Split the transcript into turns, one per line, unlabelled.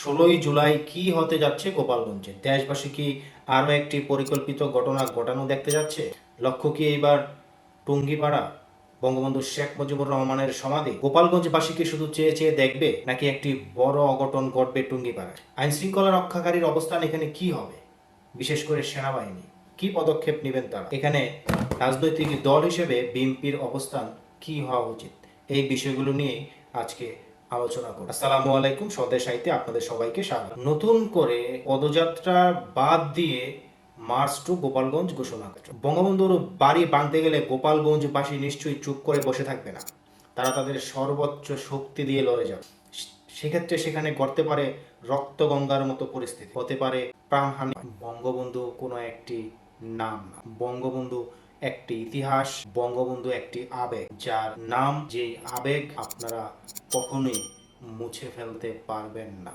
ষোলোই জুলাই কি হতে যাচ্ছে গোপালগঞ্জে? দেশবাসী কি আরও একটি পরিকল্পিত ঘটনা ঘটানো দেখতে যাচ্ছে? লক্ষ্য কি এইবার টুঙ্গিপাড়া? বঙ্গবন্ধু শেখ মুজিবুর রহমানের সমাধি? গোপালগঞ্জবাসী কি শুধু চেয়ে চেয়ে দেখবে, নাকি একটি বড় অঘটন ঘটবে টুঙ্গিপাড়ায়? আইন শৃঙ্খলা রক্ষাকারীর অবস্থান এখানে কি হবে? বিশেষ করে সেনাবাহিনী। কি পদক্ষেপ নেবেন তারা? এখানে রাজনৈতিক দল হিসেবে বিএনপির অবস্থান কি হওয়া উচিত? এই বিষয়গুলো নিয়ে আজকে আলোচনা করব। আসসালামু আলাইকুম, স্বদেশ সাহিত্যে আপনাদের সবাইকে স্বাগত। নতুন করে পদযাত্রা বাদ দিয়ে মার্চ টু গোপালগঞ্জ ঘোষণা বঙ্গবন্ধুর বাড়ি বাঁধতে গেলে গোপালগঞ্জবাসী নিশ্চয়ই চুপ করে বসে থাকবে না। তারা তাদের সর্বোচ্চ শক্তি দিয়ে লড়ে যাবে। সেক্ষেত্রে সেখানে ঘটতে পারে রক্তগঙ্গার মতো পরিস্থিতি। হতে পারে প্রাণহানি। বঙ্গবন্ধু কোনো একটি নাম না। বঙ্গবন্ধু একটি ইতিহাস, বঙ্গবন্ধু একটি আবেগ। যার নাম যে আবেগ আপনারা কখনোই মুছে ফেলতে পারবেন না।